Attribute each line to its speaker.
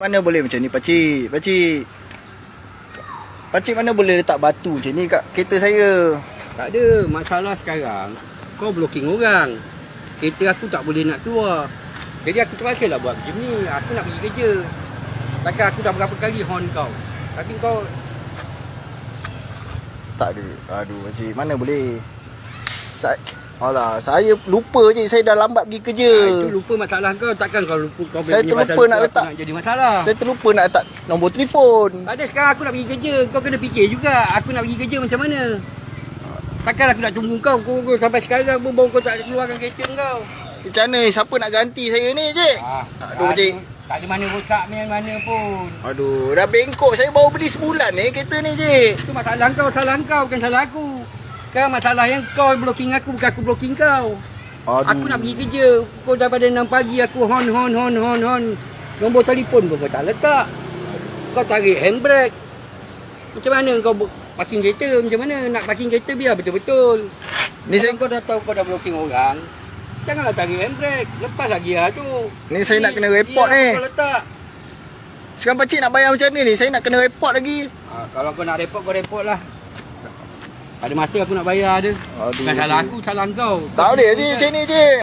Speaker 1: Mana boleh macam ni pakcik? Pakcik. Pakcik mana boleh letak batu macam ni kat kereta saya?
Speaker 2: Tak ada masalah sekarang Kau blocking orang Kereta aku tak boleh nak keluar Jadi aku terpaksa lah buat macam ni Aku nak pergi kerja Takkan aku dah berapa kali horn kau Tapi kau
Speaker 1: Tak ada. Aduh pakcik, mana boleh? Sa Alah, saya lupa je saya dah lambat pergi kerja.
Speaker 2: ah, Itu lupa masalah kau Takkan kau lupa kau
Speaker 1: Saya terlupa nak letak.
Speaker 2: Nak jadi masalah
Speaker 1: Saya terlupa nak letak nombor telefon.
Speaker 2: Ada sekarang aku nak pergi kerja Kau kena fikir juga Aku nak pergi kerja macam mana Takkan aku nak tunggu kau Kau, kau sampai sekarang pun Baru kau tak keluarkan kereta kau
Speaker 1: Macam mana? Siapa nak ganti saya ni, cik?
Speaker 2: ah,
Speaker 1: Aduh,
Speaker 2: tak
Speaker 1: cik.
Speaker 2: ada- Tak ada mana rosak mana mana pun
Speaker 1: Aduh, dah bengkok. Saya baru beli sebulan ni kereta ni, cik.
Speaker 2: Itu masalah kau, salah kau, bukan salah aku. Masalah yang kau blocking aku, bukan aku blocking kau.
Speaker 1: Aduh.
Speaker 2: Aku nak pergi kerja. Kau daripada 6 pagi aku hon, hon, hon, hon, hon. Nombor telefon pun kau tak letak. Kau tarik handbrake. Macam mana kau parking kereta? Macam mana nak parking kereta biar betul-betul.
Speaker 1: Ni saya
Speaker 2: kau dah tahu kau dah blocking orang, janganlah tarik handbrake. Lepas lagi lah tu.
Speaker 1: Ni saya nak kena report ni.
Speaker 2: Kau letak.
Speaker 1: Sekarang pakcik nak bayar macam mana ni? Saya nak kena report lagi.
Speaker 2: Ha, kalau kau nak report, kau report lah. Ada masa aku nak bayar dia.
Speaker 1: Aduh,
Speaker 2: Bukan salah
Speaker 1: cik.
Speaker 2: aku, salah kau.
Speaker 1: Tak boleh, cik. Macam ni, cik.